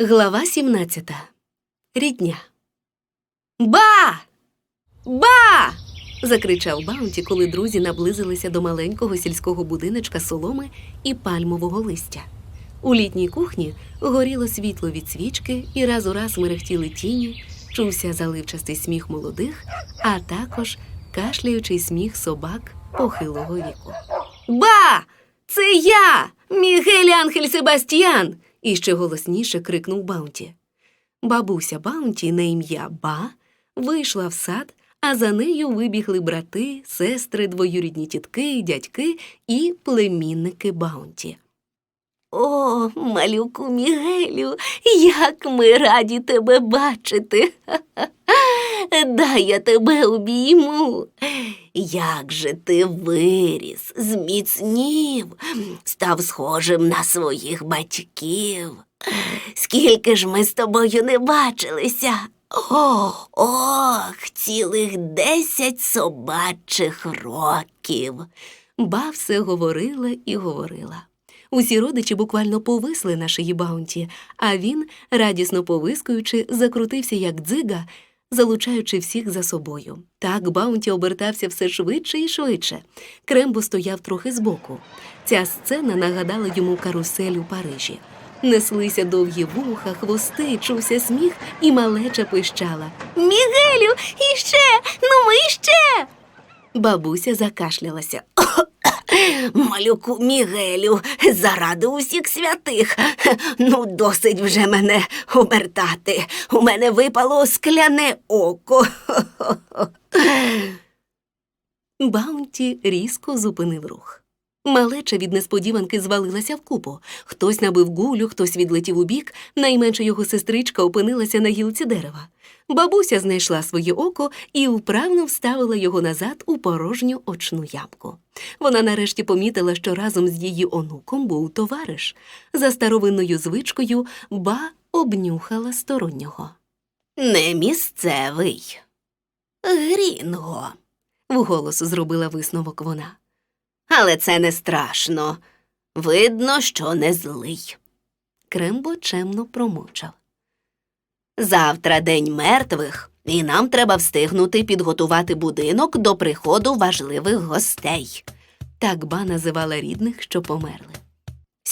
Глава 17. Рідня. Ба! Ба! закричав Баунті, коли друзі наблизилися до маленького сільського будиночка соломи і пальмового листя. У літній кухні горіло світло від свічки і раз у раз мерехтіли тіні, чувся заливчастий сміх молодих, а також кашляючий сміх собак похилого віку. Ба! Це я! Мігель Анхель Себастьян! Іще голосніше крикнув Баунті. Бабуся Баунті на ім'я Ба вийшла в сад, а за нею вибігли брати, сестри, двоюрідні тітки, дядьки і племінники Баунті. О, малюку Мігелю, як ми раді тебе бачити. Дай я тебе обійму. Як же ти виріс, зміцнів, став схожим на своїх батьків. Скільки ж ми з тобою не бачилися? О, ох, цілих десять собачих років. Ба все говорила і говорила. Усі родичі буквально повисли на шиї Баунті, а він, радісно повискуючи, закрутився як дзига, залучаючи всіх за собою. Так Баунті обертався все швидше і швидше. Крембо стояв трохи збоку. Ця сцена нагадала йому карусель у Парижі. Неслися довгі вуха, хвости, чувся сміх, і малеча пищала. Мігелю, іще, ну ми іще. Бабуся закашлялася. Малюку Мігелю, заради усіх святих. Ну, досить вже мене обертати. У мене випало скляне око. Баунті різко зупинив рух. Малеча від несподіванки звалилася вкупу. Хтось набив гулю, хтось відлетів у бік, найменша його сестричка опинилася на гілці дерева. Бабуся знайшла своє око і вправно вставила його назад у порожню очну ямку. Вона нарешті помітила, що разом з її онуком був товариш. За старовинною звичкою ба обнюхала стороннього. Не місцевий. Грінго, вголос зробила висновок вона. Але це не страшно. Видно, що не злий. Крембо чемно промовчав. Завтра день мертвих, і нам треба встигнути підготувати будинок до приходу важливих гостей. Так ба називала рідних, що померли.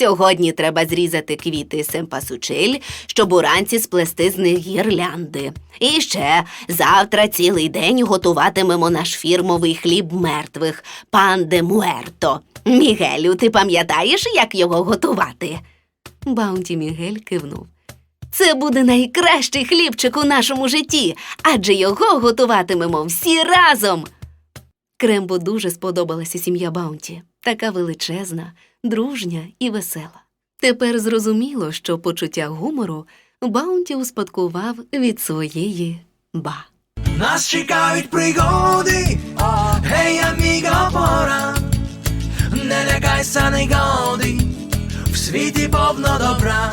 Сьогодні треба зрізати квіти семпасучиль, щоб уранці сплести з них гірлянди. І ще завтра цілий день готуватимемо наш фірмовий хліб мертвих пан де Муерто. Мігелю, ти пам'ятаєш, як його готувати? Баунті Мігель кивнув. Це буде найкращий хлібчик у нашому житті, адже його готуватимемо всі разом. Крембо дуже сподобалася сім'я Баунті, така величезна, дружня і весела. Тепер зрозуміло, що почуття гумору Баунті успадкував від своєї ба. Нас чекають пригоди, гей, аміго, пора, не лякайся негоди, в світі повно добра,